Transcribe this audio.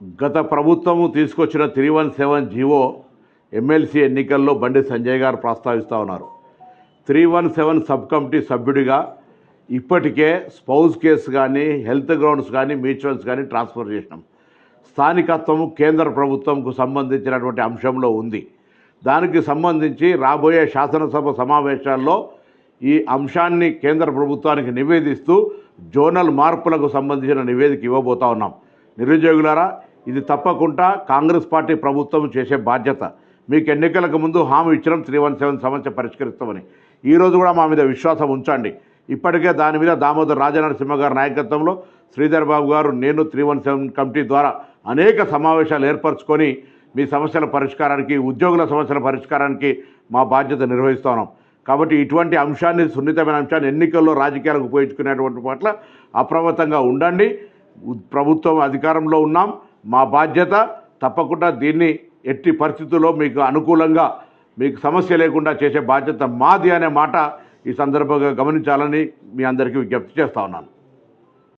గత ప్రభుత్వము తీసుకొచ్చిన three one seven GO MLC ఎన్నికల్లో బండి సంజయ్ గారు ప్రస్తావిస్తూ ఉన్నారు. Three one seven sub committee సభ్యుడిగా ఇప్పటికే స్పౌజ్ కేసు కానీ హెల్త్ గ్రౌండ్స్ కానీ మ్యూచువల్స్ కానీ ట్రాన్స్ఫర్ చేసినాం. స్థానికత్వము కేంద్ర ప్రభుత్వంకు సంబంధించినటువంటి అంశంలో ఉంది. దానికి సంబంధించి రాబోయే శాసనసభ సమావేశాల్లో ఈ అంశాన్ని కేంద్ర ప్రభుత్వానికి నివేదిస్తూ జోనల్ మార్పులకు సంబంధించిన నివేదిక ఇవ్వబోతా ఉన్నాం. నిరుద్యోగులారా ఇది తప్పకుండా కాంగ్రెస్ పార్టీ ప్రభుత్వం చేసే బాధ్యత. మీకు ఎన్నికలకు ముందు హామీ ఇచ్చడం త్రీ వన్ సెవెన్ సమస్య పరిష్కరిస్తామని. ఈరోజు కూడా మా మీద విశ్వాసం ఉంచండి. ఇప్పటికే దాని మీద దామోదర్ రాజనరసింహ గారి నాయకత్వంలో శ్రీధర్ బాబు గారు నేను త్రీ వన్ సెవెన్ కమిటీ ద్వారా అనేక సమావేశాలు ఏర్పరచుకొని మీ సమస్యల పరిష్కారానికి ఉద్యోగుల సమస్యల పరిష్కారానికి మా బాధ్యత నిర్వహిస్తున్నాం కాబట్టి ఇటువంటి అంశాన్ని సున్నితమైన అంశాన్ని ఎన్నికల్లో రాజకీయాలకు ఉపయోగించుకునేటువంటి పట్ల అప్రమత్తంగా ఉండండి. ప్రభుత్వం అధికారంలో ఉన్నాం. మా బాధ్యత తప్పకుండా దీన్ని ఎట్టి పరిస్థితుల్లో మీకు అనుకూలంగా మీకు సమస్య లేకుండా చేసే బాధ్యత మాది అనే మాట ఈ సందర్భంగా గమనించాలని మీ అందరికీ విజ్ఞప్తి చేస్తా ఉన్నాను.